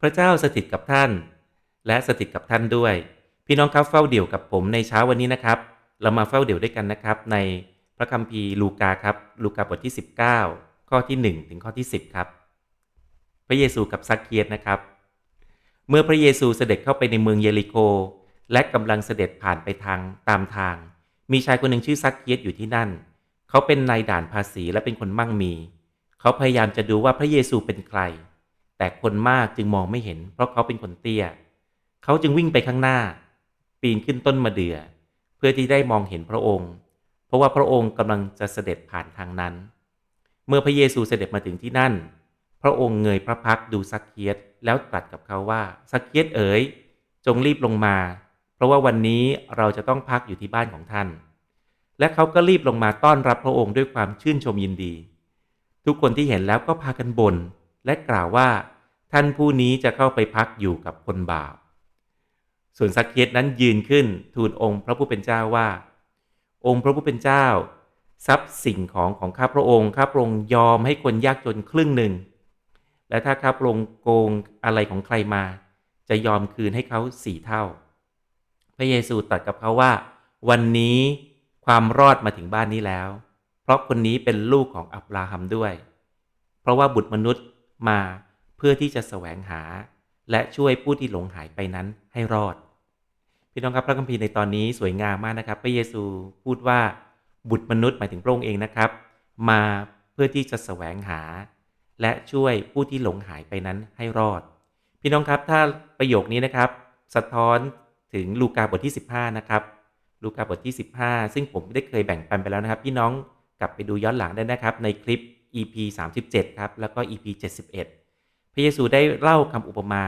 พระเจ้าสถิตกับท่าน และสถิตกับท่านด้วย พี่น้องครับเฝ้าเดี่ยวกับผมในเช้าวันนี้นะครับ เรามาเฝ้าเดี่ยวด้วยกันนะครับ ในพระคัมภีร์ลูกาครับ ลูกาบทที่ 19 ข้อที่ 1 ถึงข้อที่ 10 ครับ พระเยซูกับซักเคียสนะครับ เมื่อพระเยซูเสด็จเข้าไปในเมืองเยริโค และกำลังเสด็จผ่านไปทางตามทาง มีชายคนหนึ่งชื่อซักเคียสอยู่ที่นั่น เขาเป็นนายด่านภาษีและเป็นคนมั่งมี เขาพยายามจะดูว่าพระเยซูเป็นใคร แต่คนมากจึงมองไม่เห็น เพราะเขาเป็นคนเตี้ย เขาจึงวิ่งไปข้างหน้า ปีนขึ้นต้นมะเดื่อ เพื่อที่ได้มองเห็นพระองค์ เพราะว่าพระองค์กำลังจะเสด็จผ่านทางนั้น เมื่อพระเยซูเสด็จมาถึงที่นั่น พระองค์เงยพระพักดูซักเคียสแล้วตรัสกับเขาว่าซักเคียสเอ๋ยจงรีบลงมา เพราะว่าวันนี้เราจะต้องพักอยู่ที่บ้านของท่าน และเขาก็รีบลงมาต้อนรับพระองค์ด้วยความชื่นชมยินดี ทุกคนที่เห็นแล้วก็พากันบน่น และกล่าวว่า ท่านผู้นี้จะเข้าไปพักอยู่กับคนบาป ส่วนซักเคียสนั้นยืนขึ้นทูลองค์พระผู้เป็นเจ้าว่า องค์พระผู้เป็นเจ้า ทรัพย์สิ่งของของข้าพระองค์ข้าพระองค์ยอมให้คนยากจนครึ่งหนึ่ง และถ้าข้าพระองค์โกงอะไรของใครมา จะยอมคืนให้เขาสี่เท่า พระเยซูตรัสกับเขาว่า วันนี้ความรอดมาถึงบ้านนี้แล้ว เพราะคนนี้เป็นลูกของอับราฮัมด้วย เพราะว่าบุตรมนุษย์ มาเพื่อที่จะแสวงหา และช่วยผู้ที่หลงหายไปนั้นให้รอด พี่น้องครับพระคัมภีร์ในตอนนี้สวยงามมากนะครับ พระเยซูพูดว่าบุตรมนุษย์หมายถึงพระองค์เองนะครับ มาเพื่อที่จะแสวงหา และช่วยผู้ที่หลงหายไปนั้นให้รอด พี่น้องครับถ้าประโยคนี้นะครับ สะท้อนถึงลูกาบทที่ 15 นะครับ ลูกาบทที่ 15 ซึ่งผมได้เคยแบ่งปันไปแล้วนะครับ พี่น้องกลับไปดูย้อนหลังได้นะครับในคลิป EP 37 ครับ แล้วก็ EP 71 พระเยซูได้เล่าคำอุปมา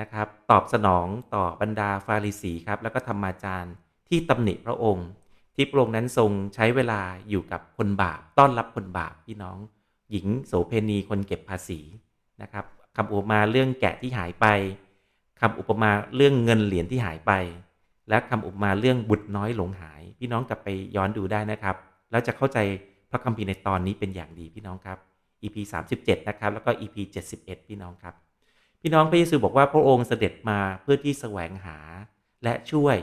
นะครับ ตอบสนองต่อบรรดาฟาริสีครับ แล้วก็ธรรมาจารย์ที่ตำหนิพระองค์ ที่พระองค์นั้นทรงใช้เวลาอยู่กับคนบาป ต้อนรับคนบาปพี่น้อง หญิงโสเพณีคนเก็บภาษีนะครับคำอุปมาเรื่องแกะที่หายไปคำอุปมาเรื่องเงินเหรียญที่หายไป และคำอุปมาเรื่องบุตรน้อยหลงหาย พี่น้องกลับไปย้อนดูได้นะครับ แล้วจะเข้าใจ พระคัมภีร์ในตอนนี้เป็นอย่างดีพี่น้องครับ EP 37 นะครับ แล้วก็ EP 71 พี่น้องครับ พี่น้องพระเยซูบอกว่าพระองค์เสด็จมาเพื่อที่แสวงหา และช่วย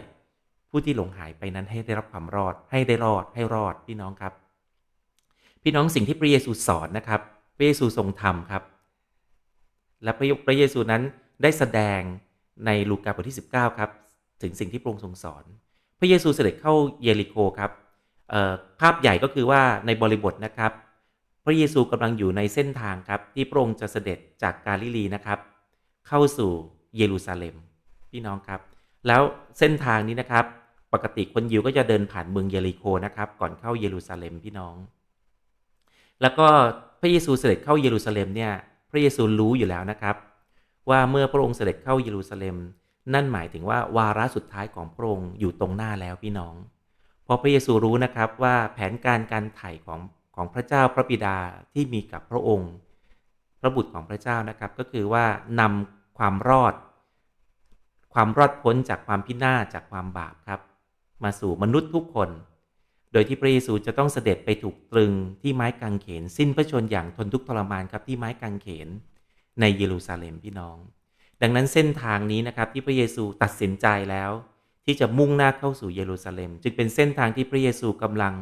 ผู้ที่หลงหายไปนั้นให้ได้รับความรอด ให้ได้รอดให้รอดพี่น้องครับ พี่น้องสิ่งที่พระเยซูสอนนะครับ พระเยซูทรงทำครับ และพระพระเยซูนั้นได้แสดงในลูกาบทที่ 19 ครับ ถึงสิ่งที่พระองค์ทรงสอน พระเยซูเสด็จเข้าเยริโคครับ ภาพใหญ่ก็คือว่าในบริบทนะครับ พระเยซูกำลังอยู่ในเส้นทางครับ ที่พระองค์จะเสด็จจากกาลิลีนะครับ เข้าสู่เยรูซาเล็มพี่น้องครับ แล้วเส้นทางนี้นะครับ ปกติคนยิวก็จะเดินผ่านเมืองเยริโคนะครับ ก่อนเข้าเยรูซาเล็มพี่น้อง แล้วก็พระเยซูเสด็จเข้าเยรูซาเล็มเนี่ยพระเยซูรู้อยู่แล้วนะครับ ว่าเมื่อพระองค์เสด็จเข้าเยรูซาเล็ม นั่นหมายถึงว่าวาระสุดท้ายของพระองค์อยู่ตรงหน้าแล้วพี่น้อง เพราะพระเยซูรู้นะครับว่าแผนการการไถ่ของของพระเจ้าพระบิดาที่มีกับพระองค์ พระบุตรของพระเจ้านะครับก็คือว่านำความรอด ความรอดพ้นจากความพินาศจากความบาปครับ มาสู่มนุษย์ทุกคน โดยที่พระเยซูจะต้องเสด็จไปถูกตรึงที่ไม้กางเขน สิ้นพระชนอย่างทนทุกข์ทรมานครับที่ไม้กางเขน ในเยรูซาเล็มพี่น้อง ดังนั้นเส้นทางนี้นะครับที่พระเยซูตัดสินใจแล้ว ที่จะมุ่งหน้าเข้าสู่เยรูซาเล็ม จึงเป็นเส้นทางที่พระเยซูกำลัง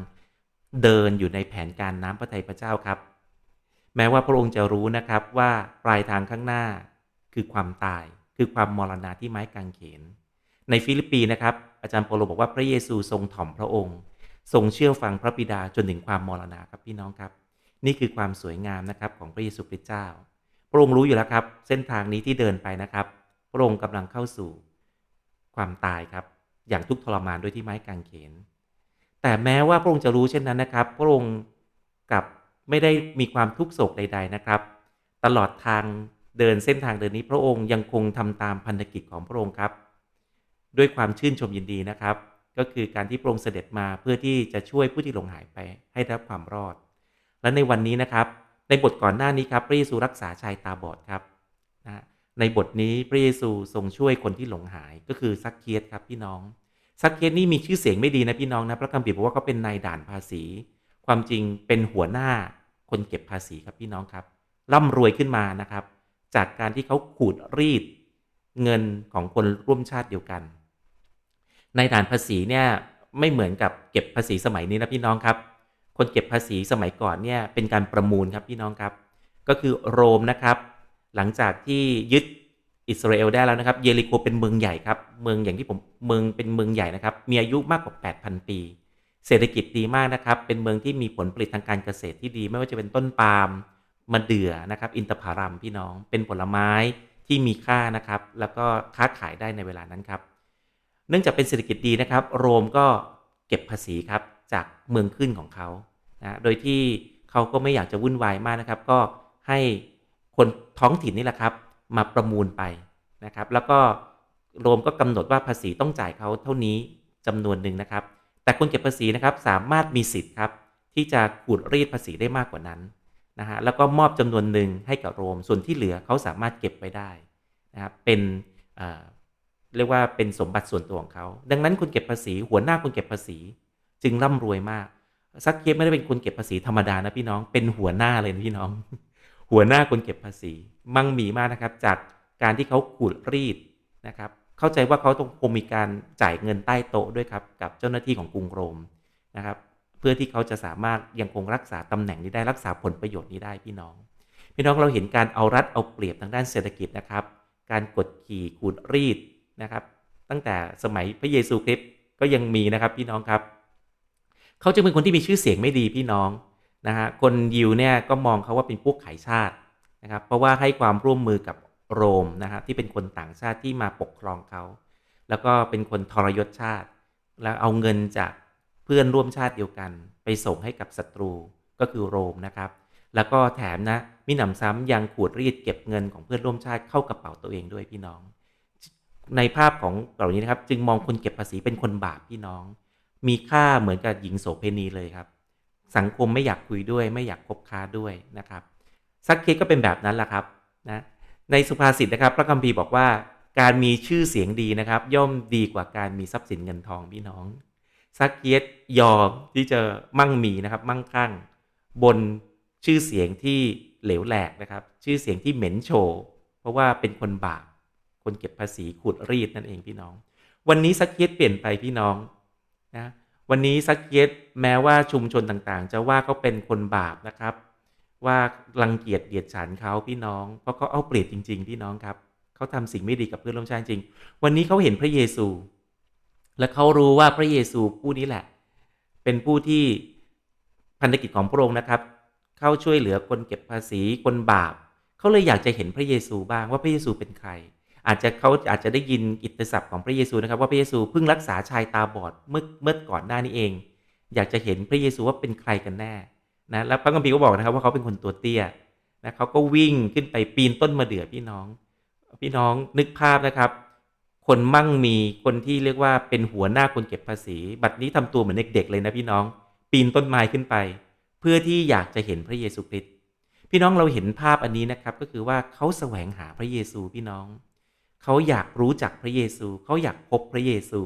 เดินอยู่ในแผนการน้ำพระทัยพระเจ้าครับ แม้ว่าพระองค์จะรู้นะครับว่าปลายทางข้างหน้าคือความตาย คือความมรณะที่ไม้กางเขน ในฟิลิปปีนะครับอาจารย์โปโลบอกว่าพระเยซูทรงถ่อมพระองค์ ทรงเชื่อฟังพระบิดาจนถึงความมรณะครับพี่น้องครับ นี่คือความสวยงามนะครับของพระเยซูคริสต์เจ้า พระองค์รู้อยู่แล้วครับ เส้นทางนี้ที่เดินไปนะครับ พระองค์กำลังเข้าสู่ความตายครับ อย่างทุกทรมานด้วยที่ไม้กางเขน แต่แม้ว่าพระองค์จะรู้เช่นนั้นนะครับ พระองค์กับไม่ได้มีความทุกโศกใด ๆนะครับ ตลอดทางเดินเส้นทางเดินนี้พระองค์ยังคงทำตามพันธกิจของพระองค์ครับ ด้วยความชื่นชมยินดีนะครับ ก็คือการที่พระองค์เสด็จมาเพื่อที่จะช่วยผู้ที่หลงหายไปให้ได้รับความรอด และในวันนี้นะครับ ในบทก่อนหน้านี้ครับพระเยซูรักษาชายตาบอดครับนะ ในบทนี้พระเยซูทรงช่วยคนที่หลงหายก็คือซักเคียสครับพี่น้องซักเคียสนี่มีชื่อเสียงไม่ดีนะพี่น้องนะพระคัมภีร์บอกว่าเขาเป็นนายด่านภาษี ความจริงเป็นหัวหน้าคนเก็บภาษีครับพี่น้องครับร่ำรวยขึ้นมานะครับ จากการที่เขาขูดรีดเงินของคนร่วมชาติเดียวกัน ในด่านภาษีเนี่ยไม่เหมือนกับเก็บภาษีสมัยนี้นะพี่น้องครับ คนเก็บภาษีสมัยก่อนเนี่ยเป็นการประมูลครับพี่น้องครับ ก็คือโรมนะครับ หลังจากที่ยึดอิสราเอลได้แล้วนะครับ เยริโคเป็นเมืองใหญ่ครับ เมืองอย่างที่ผมเมืองเป็นเมืองใหญ่นะครับ มีอายุมากกว่า 8,000 ปี เศรษฐกิจดีมากนะครับ เป็นเมืองที่มีผลผลิตทางการเกษตรที่ดี ไม่ว่าจะเป็นต้นปาล์มมะเดื่อนะครับ อินทผลัมพี่น้อง เป็นผลไม้ที่มีค่านะครับ แล้วก็ค้าขายได้ในเวลานั้นครับ เนื่องจากเป็นเศรษฐกิจดีนะครับ โรมก็เก็บภาษีครับจากเมืองขึ้นของเขานะ โดยที่เขาก็ไม่อยากจะวุ่นวายมากนะครับ ก็ให้ คนท้องถิ่นนี่แหละครับ มาประมูลไปนะครับ แล้วก็โรมก็กำหนดว่าภาษีต้องจ่ายเขาเท่านี้จำนวนหนึ่งนะครับ แต่คนเก็บภาษีนะครับสามารถมีสิทธิ์ครับที่จะขูดรีดภาษีได้มากกว่านั้นนะฮะแล้วก็มอบจำนวนหนึ่งให้กับโรม ส่วนที่เหลือเขาสามารถเก็บไว้ได้นะครับเป็นเรียกว่าเป็นสมบัติส่วนตัวของเขา ดังนั้นคนเก็บภาษี หัวหน้าคนเก็บภาษี จึงร่ำรวยมากซักเคสไม่ได้เป็นคนเก็บภาษีธรรมดานะพี่น้องเป็นหัวหน้าเลยนะพี่น้อง หัวหน้าคนเก็บภาษีมั่งมีมากนะครับ จากการที่เขาขูดรีดนะครับ เข้าใจว่าเขาต้องคงมีการจ่ายเงินใต้โต๊ะด้วยครับ กับเจ้าหน้าที่ของกรุงโรมนะครับ เพื่อที่เขาจะสามารถยังคงรักษาตำแหน่งนี้ได้รักษาผลประโยชน์นี้ได้พี่น้อง พี่น้องเราเห็นการเอารัดเอาเปรียบทางด้านเศรษฐกิจนะครับ การกดขี่ขูดรีดนะครับ ตั้งแต่สมัยพระเยซูคริสต์ก็ยังมีนะครับพี่น้องครับ เขาจะเป็นคนที่มีชื่อเสียงไม่ดีพี่น้อง นะฮะคนยิวเนี่ยก็มองเขาว่าเป็นพวกขายชาตินะครับเพราะว่าให้ความร่วมมือกับโรมนะฮะที่เป็นคนต่างชาติที่มาปกครองเขา แล้วก็เป็นคนทรยศชาติ แล้วเอาเงินจากเพื่อนร่วมชาติเดียวกัน ไปส่งให้กับศัตรูก็คือโรมนะครับ แล้วก็แถมนะมิหนำซ้ำยังขูดรีดเก็บเงินของเพื่อนร่วมชาติเข้ากระเป๋าตัวเองด้วยพี่น้อง ในภาพของเหล่านี้นะครับ จึงมองคนเก็บภาษีเป็นคนบาปพี่น้อง มีค่าเหมือนกับหญิงโสเพณีเลยครับ สังคมไม่อยากคุยด้วย ไม่อยากคบค้าด้วยนะครับซักเคสก็เป็นแบบนั้นแหละครับนะในสุภาษิตนะครับ พระคัมภีร์บอกว่าการมีชื่อเสียงดีนะครับ ย่อมดีกว่าการมีทรัพย์สินเงินทองพี่น้องซักเคสยอมที่จะมั่งมีนะครับ มั่งคั่ง บนชื่อเสียงที่เหลวแหลกนะครับ ชื่อเสียงที่เหม็นโชว์เพราะว่าเป็นคนบาปคนเก็บภาษีขูดรีดนั่นเองพี่น้อง วันนี้ซักเคสเปลี่ยนไปพี่น้องนะ วันนี้ซักเคสแม้ว่าชุมชนต่างๆ จะว่าเขาเป็นคนบาปนะครับ ว่ารังเกียจเดียดฉันเขาพี่น้อง เพราะเขาเอาเปรียบจริง ๆ พี่น้องครับเขาทำสิ่งไม่ดีกับเพื่อนร่วมชาติจริง วันนี้เขาเห็นพระเยซู และเขารู้ว่าพระเยซูผู้นี้แหละ เป็นผู้ที่พันธกิจของพระองค์นะครับ เข้าช่วยเหลือคนเก็บภาษีคนบาปเขาเลยอยากจะเห็นพระเยซูบ้างว่าพระเยซูเป็นใคร อาจจะเขาอาจจะได้ยินกิตติศัพท์ของพระเยซูนะครับ ว่าพระเยซูเพิ่งรักษาชายตาบอดเมื่อเมื่อก่อนหน้านี้เอง อยากจะเห็นพระเยซูว่าเป็นใครกันแน่นะแล้วพระคัมภีก็บอกนะครับว่าเขาเป็นคนตัวเตี้ยนะเขาก็วิ่งขึ้นไปปีนต้นมะเดื่อพี่น้อง พี่น้องนึกภาพนะครับ คนมั่งมีคนที่เรียกว่าเป็นหัวหน้าคนเก็บภาษี บัดนี้ทำตัวเหมือนเด็กๆเลยนะพี่น้อง ปีนต้นไม้ขึ้นไป เพื่อที่อยากจะเห็นพระเยซูคริสต์พี่น้องเราเห็นภาพอันนี้นะครับ ก็คือว่าเขาแสวงหาพระเยซูพี่น้อง เขาอยากรู้จักพระเยซู เขาอยากพบพระเยซู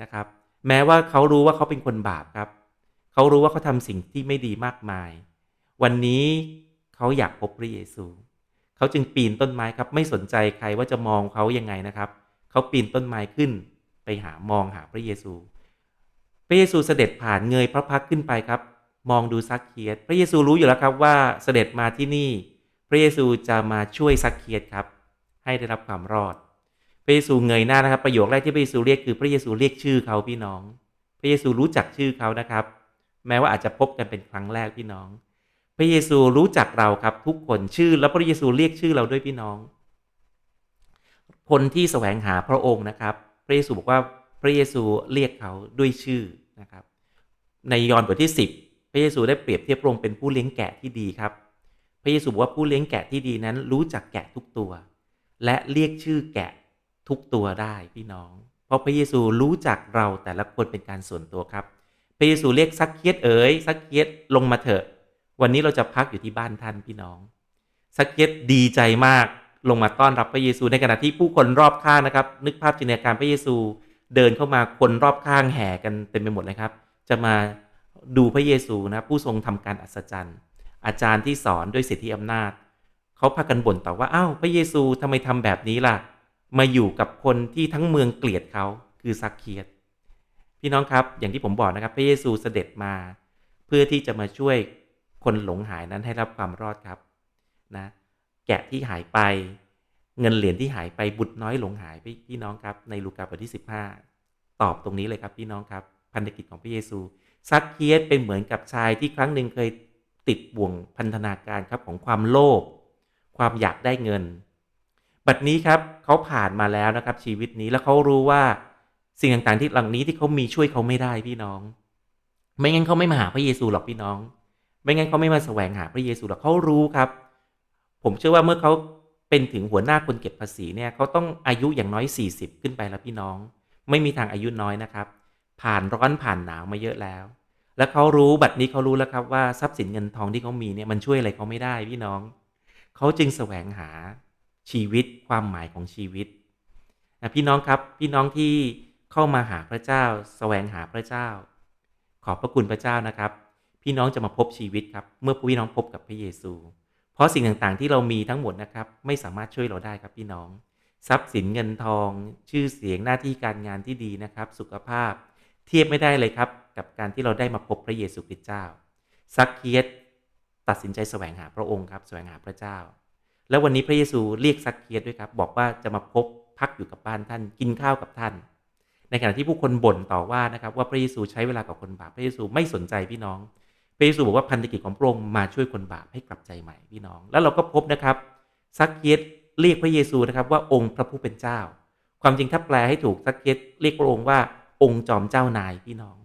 นะครับ แม้ว่าเขารู้ว่าเขาเป็นคนบาปครับ เขารู้ว่าเขาทำสิ่งที่ไม่ดีมากมาย วันนี้เขาอยากพบพระเยซู เขาจึงปีนต้นไม้ครับ ไม่สนใจใครว่าจะมองเขายังไงนะครับ เขาปีนต้นไม้ขึ้นไปหามองหาพระเยซู พระเยซูเสด็จผ่านเงยพระพักขึ้นไปครับ มองดูซักเคียสพระเยซูรู้อยู่แล้วครับว่าเสด็จมาที่นี่ พระเยซูจะมาช่วยซักเคียสครับ ให้ได้รับความรอด พระเยซูเงยหน้านะครับ ประโยคแรกที่พระเยซูเรียกคือพระเยซูเรียกชื่อเขาพี่น้อง พระเยซูรู้จักชื่อเขานะครับ แม้ว่าอาจจะพบกันเป็นครั้งแรกพี่น้อง พระเยซูรู้จักเราครับทุกคนชื่อ แล้วพระเยซูเรียกชื่อเราด้วยพี่น้อง คนที่แสวงหาพระองค์นะครับ พระเยซูบอกว่าพระเยซูเรียกเขาด้วยชื่อนะครับ ในยอห์นบทที่ 10 พระเยซูได้เปรียบเทียบพระองค์เป็นผู้เลี้ยงแกะที่ดีครับ พระเยซูบอกว่าผู้เลี้ยงแกะที่ดีนั้นรู้จักแกะทุกตัว และเรียกชื่อแกะทุกตัวได้พี่น้อง เพราะพระเยซูรู้จักเราแต่ละคนเป็นการส่วนตัวครับ พระเยซูเรียกซักเคียสเอ๋ยซักเคียสลงมาเถอะ วันนี้เราจะพักอยู่ที่บ้านท่านพี่น้องซักเคียสดีใจมากลงมาต้อนรับพระเยซูในขณะที่ผู้คนรอบข้างนะครับ นึกภาพจินตนาการพระเยซูเดินเข้ามาคนรอบข้างแห่กันเต็มไปหมดเลยครับ จะมาดูพระเยซูนะผู้ทรงทำการอัศจรรย์ อาจารย์ที่สอนด้วยสิทธิอำนาจ เขาพากันบ่นต่อว่าอ้าวพระเยซูทำไมทำแบบนี้ล่ะ มาอยู่กับคนที่ทั้งเมืองเกลียดเขาคือซักเคียสพี่น้องครับอย่างที่ผมบอกนะครับ พระเยซูเสด็จมา เพื่อที่จะมาช่วยคนหลงหายนั้นให้รับความรอดครับนะแกะที่หายไปเงินเหรียญที่หายไปบุตรน้อยหลงหายพี่น้องครับ ในลูกาบทที่ 15 ตอบตรงนี้เลยครับพี่น้องครับ พันธกิจของพระเยซู ซักเคียสเป็นเหมือนกับชายที่ครั้งหนึ่งเคยติดบ่วงพันธนาการครับของความโลภ ความอยากได้เงิน บัดนี้ครับเขาผ่านมาแล้วนะครับ ชีวิตนี้แล้วเขารู้ว่าสิ่งต่างๆที่หลังนี้ที่เขามีช่วยเขาไม่ได้พี่น้อง ไม่งั้นเขาไม่มาหาพระเยซูหรอกพี่น้อง ไม่งั้นเขาไม่มาแสวงหาพระเยซูหรอกเขารู้ครับ ผมเชื่อว่าเมื่อเขาเป็นถึงหัวหน้าคนเก็บภาษีเนี่ยเขาต้องอายุอย่างน้อย 40 ขึ้นไปแล้วพี่น้อง ไม่มีทางอายุน้อยนะครับ ผ่านร้อนผ่านหนาวมาเยอะแล้ว แล้วเขารู้บัดนี้เขารู้แล้วครับว่าทรัพย์สินเงินทองที่เขามีเนี่ยมันช่วยอะไรเขาไม่ได้พี่น้อง เขาจึงแสวงหาชีวิตความหมายของชีวิตนะพี่น้องครับพี่น้องที่เข้ามาหาพระเจ้า แสวงหาพระเจ้า ขอบพระคุณพระเจ้านะครับ พี่น้องจะมาพบชีวิตครับ เมื่อพี่น้องพบกับพระเยซู เพราะสิ่งต่างๆที่เรามีทั้งหมดนะครับ ไม่สามารถช่วยเราได้ครับพี่น้อง ทรัพย์สินเงินทอง ชื่อเสียงหน้าที่การงานที่ดีนะครับ สุขภาพ เทียบไม่ได้เลยครับ กับการที่เราได้มาพบพระเยซูคริสต์เจ้าซักเคียส ตัดสินใจแสวงหาพระองค์ครับแสวงหาพระเจ้า แล้ววันนี้พระเยซูเรียกซักเคียสด้วยครับ บอกว่าจะมาพบพักอยู่กับบ้านท่านกินข้าวกับท่าน ในขณะที่ผู้คนบ่นต่อว่านะครับว่าพระเยซูใช้เวลากับคนบาปพระเยซูไม่สนใจพี่น้อง พระเยซูบอกว่าพันธกิจของพระองค์มาช่วยคนบาปให้กลับใจใหม่พี่น้อง แล้วเราก็พบนะครับซักเคียสเรียกพระเยซูนะครับว่าองค์พระผู้เป็นเจ้า ความจริงถ้าแปลให้ถูกซักเคียสเรียกพระองค์ว่าองค์จอมเจ้านายพี่น้อง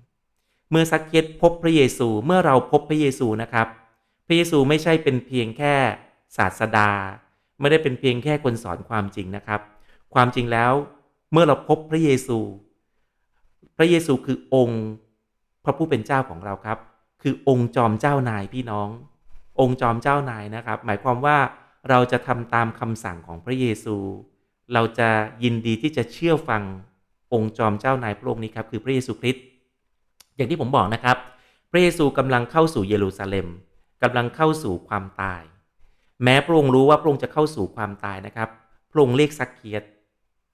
เมื่อซักเคียสพบพระเยซูเมื่อเราพบพระเยซูนะครับ พระเยซูไม่ใช่เป็นเพียงแค่ศาสดา ไม่ได้เป็นเพียงแค่คนสอนความจริงนะครับ ความจริงแล้วเมื่อเราพบพระเยซู พระเยซูคือองค์พระผู้เป็นเจ้าของเราครับ คือองค์จอมเจ้านายพี่น้อง องค์จอมเจ้านายนะครับ หมายความว่าเราจะทำตามคำสั่งของพระเยซู เราจะยินดีที่จะเชื่อฟังองค์จอมเจ้านายพระองค์นี้ครับคือพระเยซูคริสต์อย่างที่ผมบอกนะครับ พระเยซูกำลังเข้าสู่เยรูซาเล็ม กำลังเข้าสู่ความตาย แม้พระองค์รู้ว่าพระองค์จะเข้าสู่ความตายนะครับ พระองค์เรียกซักเคียส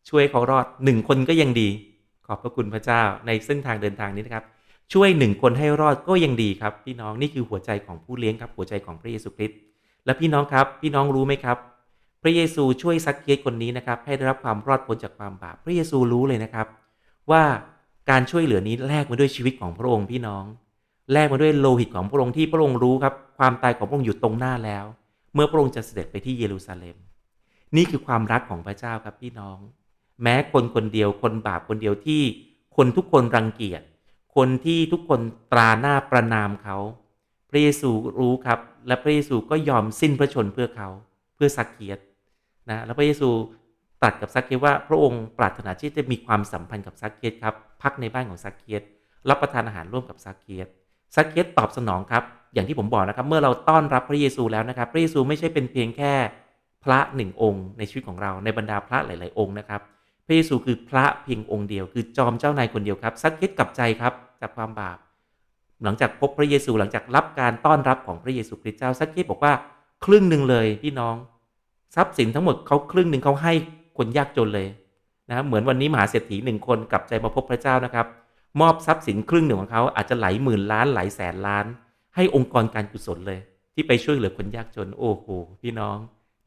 ช่วยเขารอดหนึ่งคนก็ยังดี ขอบพระคุณพระเจ้าในเส้นทางเดินทางนี้นะครับ ช่วยหนึ่งคนให้รอดก็ยังดีครับ พี่น้องนี่คือหัวใจของผู้เลี้ยงครับหัวใจของพระเยซูคริสต์และพี่น้องครับ พี่น้องรู้ไหมครับ พระเยซูช่วยซักเคียสคนนี้นะครับ ให้ได้รับความรอดพ้นจากความบาปพระเยซูรู้เลยนะครับ ว่าการช่วยเหลือนี้แลกมาด้วยชีวิตของพระองค์พี่น้อง แลกมาด้วยโลหิตของพระองค์ที่พระองค์รู้ครับความตายของพระองค์อยู่ตรงหน้าแล้ว เมื่อพระองค์จะเสด็จไปที่เยรูซาเล็ม นี่คือความรักของพระเจ้าครับพี่น้อง แม้คนคนเดียวคนบาปคนเดียวที่คนทุกคนรังเกียจคนที่ทุกคนตราหน้าประนามเขาพระเยซูรู้ครับ และพระเยซูก็ยอมสิ้นพระชนเพื่อเขาเพื่อสักเคียสนะแล้วพระเยซูตรัสกับซักเคียสว่าพระองค์ปรารถนาที่จะมีความสัมพันธ์กับซักเคียสครับ พักในบ้านของซักเคียสรับประทานอาหารร่วมกับซักเคียส ซักเคสตอบสนองครับ อย่างที่ผมบอกนะครับ เมื่อเราต้อนรับพระเยซูแล้วนะครับ พระเยซูไม่ใช่เป็นเพียงแค่พระหนึ่งองค์ ในชีวิตของเราในบรรดาพระหลาย ๆ องค์นะครับ พระเยซูคือพระเพียงองค์เดียว คือจอมเจ้านายคนเดียวครับซักเคสกลับใจครับจากความบาป หลังจากพบพระเยซูหลังจากรับการต้อนรับของพระเยซูคริสต์เจ้าซักเคสบอกว่าครึ่งหนึ่งเลยพี่น้อง ทรัพย์สินทั้งหมดเขาครึ่งหนึ่งเขาให้คนยากจนเลยนะเหมือนวันนี้มหาเศรษฐีหนึ่งคนกลับใจมาพบพระเจ้านะครับ มอบทรัพย์สินครึ่งหนึ่งของเขาอาจจะหลายหมื่นล้านหลายแสนล้าน ให้องค์กรการกุศลเลย ที่ไปช่วยเหลือคนยากจนโอ้โหพี่น้อง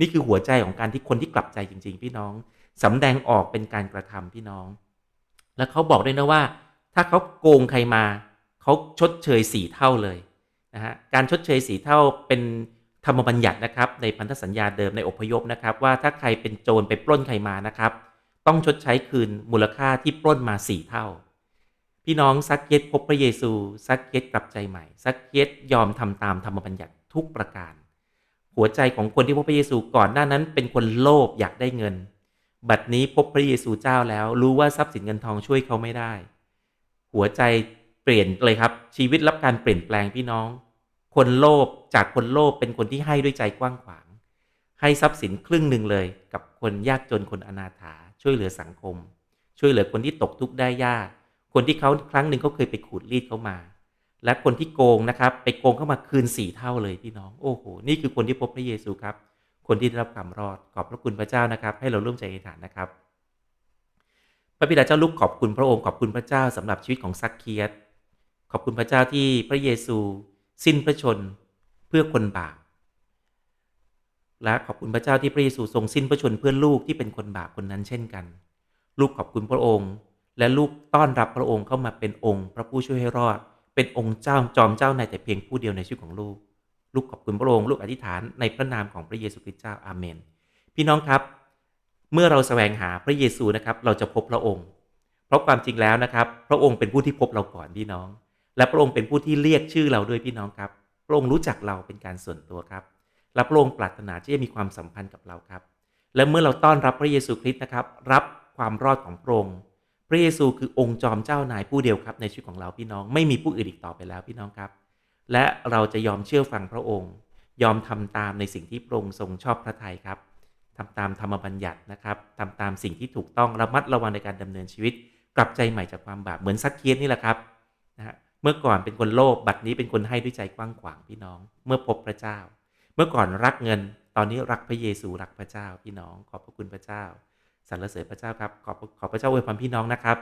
นี่คือหัวใจของการที่คนที่กลับใจจริง ๆ พี่น้องสำแดงออกเป็นการกระทำพี่น้อง แล้วเขาบอกด้วยนะว่า ถ้าเขาโกงใครมาเขาชดเชยสี่เท่าเลยนะฮะการชดเชยสี่เท่าเป็นธรรมบัญญัตินะครับ ในพันธสัญญาเดิมในอพยพนะครับ ว่าถ้าใครเป็นโจรไปปล้นใครมานะครับ ต้องชดใช้คืนมูลค่าที่ปล้นมาสี่เท่า พี่น้องซักเก็ตพบพระเยซู ซักเก็ตกลับใจใหม่ ซักเก็ตยอมทำตามธรรมบัญญัติทุกประการ หัวใจของคนที่พบพระเยซูก่อนหน้านั้นเป็นคนโลภอยากได้เงิน บัดนี้พบพระเยซูเจ้าแล้ว รู้ว่าทรัพย์สินเงินทองช่วยเขาไม่ได้ หัวใจเปลี่ยนเลยครับ ชีวิตรับการเปลี่ยนแปลงพี่น้อง คนโลภจากคนโลภเป็นคนที่ให้ด้วยใจกว้างขวาง ให้ทรัพย์สินครึ่งหนึ่งเลย กับคนยากจนคนอนาถาช่วยเหลือสังคม ช่วยเหลือคนที่ตกทุกข์ได้ยาก คนที่เขาครั้งหนึ่งเขาเคยไปขูดรีดเขามา และคนที่โกงนะครับไปโกงเข้ามาคืนสี่เท่าเลยพี่น้องโอ้โหนี่คือคนที่พบพระเยซูครับ คนที่ได้รับความรอดขอบพระคุณพระเจ้านะครับ ให้เราร่วมใจอธิษฐานนะครับ พระบิดาเจ้าลูกขอบคุณพระองค์ขอบคุณพระเจ้าสำหรับชีวิตของซักเคียสขอบคุณพระเจ้าที่พระเยซูสิ้นพระชนเพื่อคนบาปและขอบคุณพระเจ้าที่พระเยซูทรงสิ้นพระชนเพื่อลูกที่เป็นคนบาปคนนั้นเช่นกัน ลูกขอบคุณพระองค์ และลูกต้อนรับพระองค์เข้ามาเป็นองค์ พระผู้ช่วยให้รอด เป็นองค์เจ้าจอมเจ้าในแต่เพียงผู้เดียวในชีวิตของลูก ลูกขอบคุณพระองค์ลูกอธิษฐานในพระนามของพระเยซูคริสต์เจ้าอาเมน พี่น้องครับ เมื่อเราแสวงหาพระเยซูนะครับ เราจะพบพระองค์ เพราะความจริงแล้วนะครับ พระองค์เป็นผู้ที่พบเราก่อนพี่น้อง และพระองค์เป็นผู้ที่เรียกชื่อเราด้วยพี่น้องครับ พระองค์รู้จักเราเป็นการส่วนตัวครับ และพระองค์ปรารถนาที่จะมีความสัมพันธ์กับเราครับ และเมื่อเราต้อนรับพระเยซูคริสต์นะครับ รับความรอดของพระองค์ ระเยซูคือองค์จอมเจ้านายผู้เดียวครับในชีวิตของเราพี่น้องไม่มีผู้อื่นอีกต่อไปแล้วพี่น้องครับ และเราจะยอมเชื่อฟังพระองค์ ยอมทำตามในสิ่งที่พระองค์ทรงชอบพระทัยครับทำตามธรรมบัญญัตินะครับทำตามสิ่งที่ถูกต้องระมัดระวังในการดำเนินชีวิต กลับใจใหม่จากความบาปเหมือนซักเคียสนี่แหละครับนะฮะเมื่อก่อนเป็นคนโลภบัดนี้เป็นคนให้ด้วยใจกว้างขวางพี่น้อง เมื่อพบพระเจ้า เมื่อก่อนรักเงิน ตอนนี้รักพระเยซูรักพระเจ้าพี่น้องขอบพระคุณพระเจ้า สรรเสริญพระเจ้าครับ ขอบขอพระเจ้าอวยพรพี่น้องนะครับ